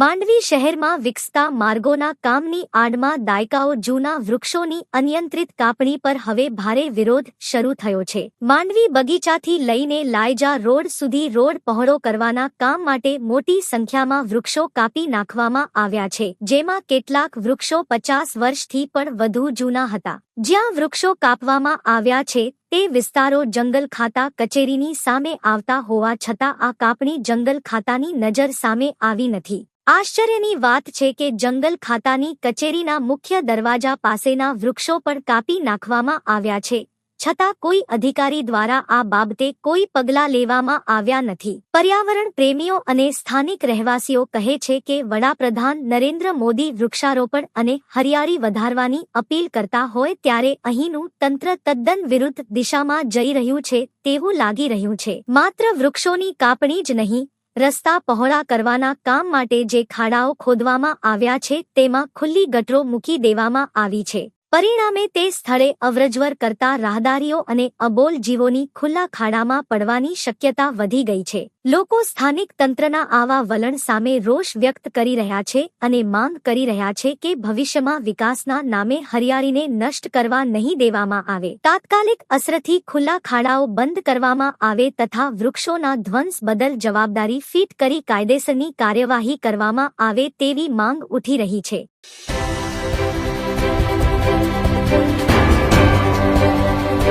માંડવી શહેરમાં વિકસતા માર્ગોના કામની આડમાં દાયકાઓ જૂના વૃક્ષોની અનિયંત્રિત કાપણી પર હવે ભારે વિરોધ શરૂ થયો છે. માંડવી બગીચાથી લઈને લાયજા રોડ સુધી રોડ પહોળો કરવાના કામ માટે મોટી સંખ્યામાં વૃક્ષો કાપી નાખવામાં આવ્યા છે, જેમાં કેટલાક વૃક્ષો પચાસ વર્ષથી પણ વધુ જૂના હતા. જ્યાં વૃક્ષો કાપવામાં આવ્યા છે, તે વિસ્તારો જંગલ ખાતા કચેરીની સામે આવતા હોવા છતાં આ કાપણી જંગલ ખાતાની નજર સામે આવી નથી. આશ્ચર્યની વાત છે કે જંગલ ખાતાની કચેરીના મુખ્ય દરવાજા પાસેના વૃક્ષો પણ કાપી નાખવામાં આવ્યા છે, છતાં કોઈ અધિકારી દ્વારા આ બાબતે કોઈ પગલાં લેવામાં આવ્યા નથી. પર્યાવરણ પ્રેમીઓ અને સ્થાનિક રહેવાસીઓ કહે છે કે વડાપ્રધાન નરેન્દ્ર મોદી વૃક્ષારોપણ અને હરિયાળી વધારવાની અપીલ કરતા હોય ત્યારે અહીંનું તંત્ર તદ્દન વિરુદ્ધ દિશામાં જઈ રહ્યું છે તેવું લાગી રહ્યું છે. માત્ર વૃક્ષોની કાપણી જ નહીં રસ્તા પહોળા કરવાના કામ માટે જે ખાડાઓ ખોદવામાં આવ્યા છે, તેમાં ખુલ્લી ગટરો મૂકી દેવામાં આવી છે. પરિણામે તે સ્થળે અવરજવર કરતા રાહદારીઓ અને અબોલ જીવોની ખુલ્લા ખાડામાં પડવાની શક્યતા વધી ગઈ છે. લોકો સ્થાનિક તંત્રના આવા વલણ સામે રોષ વ્યક્ત કરી રહ્યા છે અને માંગ કરી રહ્યા છે કે ભવિષ્યમાં વિકાસના નામે હરિયાળીને નષ્ટ કરવા નહીં દેવામાં આવે. તાત્કાલિક અસરથી ખુલ્લા ખાડાઓ બંધ કરવામાં આવે તથા વૃક્ષોના ધ્વંસ બદલ જવાબદારી ફીટ કરી કાયદેસરની કાર્યવાહી કરવામાં આવે તેવી માંગ ઉઠી રહી છે.